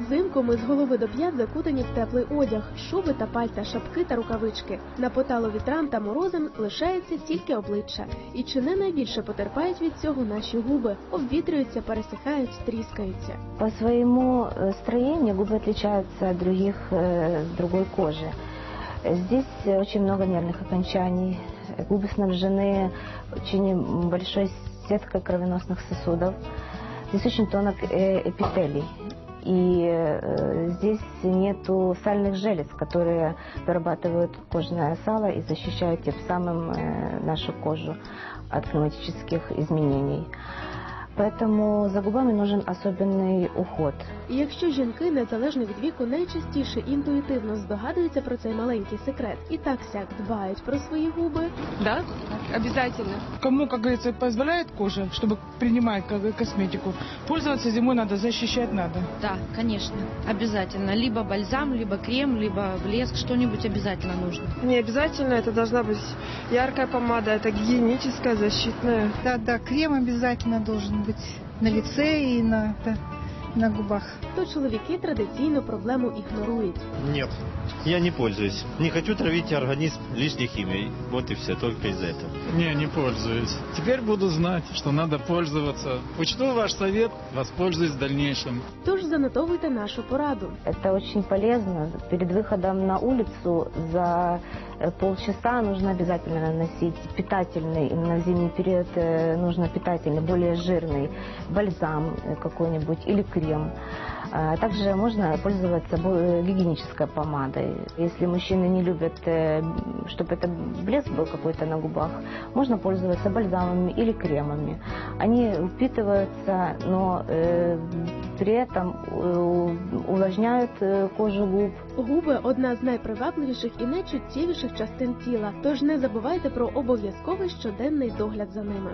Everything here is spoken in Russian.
Взимку ми з голови до п'ят закутані в теплий одяг, шуби та пальта, шапки та рукавички. На поталу вітрам та морозам лишається тільки обличчя. І чи не найбільше потерпають від цього наші губи, обвітрюються, пересихають, тріскаються. По своему э, строению губы отличаются от других, э, другой кожи. Здесь очень много нервных окончаний. Губы снабжены очень большой сеткой кровеносных сосудов. Здесь очень тонок э, эпителий. И э, здесь нету сальных желез, которые вырабатывают кожное сало и защищают тем самым э, нашу кожу от климатических изменений. Поэтому за губами нужен особенный уход. І якщо жінки незалежно від віку найчастіше інтуїтивно здогадуються про цей маленький секрет і так сяк дбають про свої губи, Да, обязательно. Кому, как говорится, позволяет кожа, чтобы принимать ко- косметику, пользоваться зимой надо, защищать надо. Да, конечно, обязательно. Либо бальзам, либо крем, либо блеск, что-нибудь обязательно нужно. Не обязательно, это должна быть яркая помада, это гигиеническая, защитная. Да, да, крем обязательно должен быть на лице и на, да, на губах. то чоловіки традиційно проблему ігнорують. Нет, я не пользуюсь. Не хочу травить организм лишней химией. Вот и все, только из-за этого. Не, не пользуюсь. Теперь буду знать, что надо пользоваться. Учту ваш совет, воспользуюсь в дальнейшем. Тож занотовуйте нашу пораду. Это очень полезно. Перед выходом на улицу за э, полчаса нужно обязательно наносить питательный, именно в зимний период э, нужно питательный, более жирный бальзам э, какой-нибудь или крем. А Также можно пользоваться э, гигиенической помадой. Если мужчины не любят, чтобы это блеск был какой-то на губах, можно пользоваться бальзамами или кремами. Они впитываются, но э, при этом э, увлажняют э, кожу губ, Губи одна з найпривабливіших і найчуттєвіших частин тіла. Тож не забувайте про обов'язковий щоденний догляд за ними.